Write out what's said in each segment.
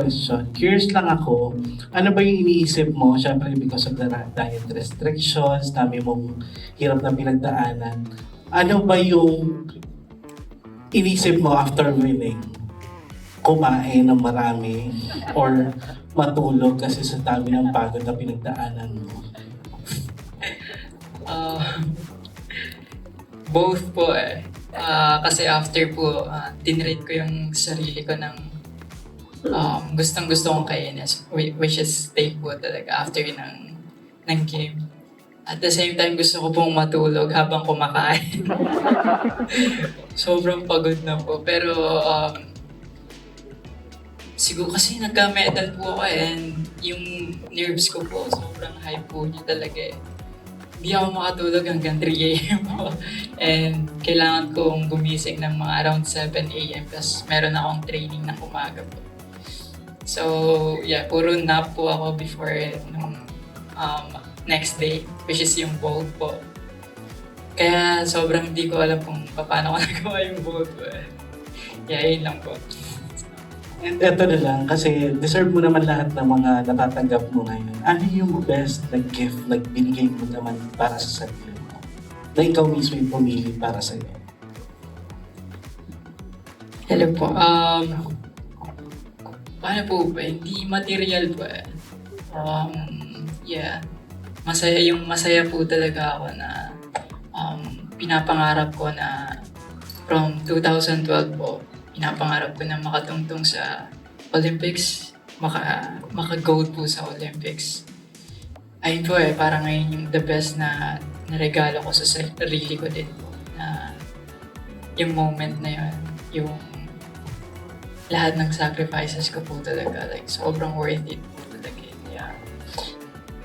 question. Curious lang ako, ano ba yung iniisip mo, syempre because of the diet restrictions, dami mong hirap na pinagdaanan. Ano ba yung inisip mo after winning? Kumain ng marami or matulog kasi sa dami ng pagod na pinagdaanan mo? Ah, both po eh. Ah, kasi after po, uh, tinrate ko yung sarili ko ng um, gustong gusto kong kainin, whi- which is po talaga after ng, ng game. At the same time, gusto ko pong matulog habang kumakain. Sobrang pagod na po. Pero um, siguro kasi nagka-medal po ako eh, and yung nerves ko po, sobrang high po niya talaga eh hindi ako makatulog hanggang 3 a.m. po. And kailangan kong gumising ng mga around 7 a.m. Kasi meron akong training ng umaga po. So, yeah, puro nap po ako before nung um, next day, which is yung bold po. Kaya sobrang hindi ko alam kung paano ko nagawa yung bold po. Yeah, yun lang po. And eto na lang, kasi deserve mo naman lahat ng mga natatanggap mo ngayon. Ano yung best na gift na binigay mo naman para sa sarili mo? Na ikaw mismo yung pumili para sa'yo. Hello po. Um, paano po ba? Hindi material po eh. Um, yeah. Masaya, yung masaya po talaga ako na um, pinapangarap ko na from 2012 po, pinapangarap ko na makatungtong sa Olympics, maka, maka-gold po sa Olympics. Ayun po eh, parang ngayon yung the best na naregalo ko sa sarili ko din po. Na yung moment na yun, yung lahat ng sacrifices ko po talaga, like, sobrang worth it po talaga. Kaya,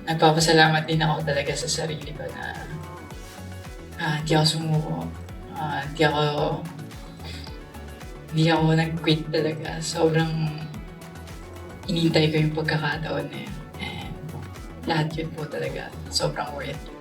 nagpapasalamat din ako talaga sa sarili ko na ah, di ako sumuko. Ah, di ako hindi ako nag-quit talaga. Sobrang inintay ko yung pagkakataon na yun. And lahat yun po talaga. Sobrang worth it.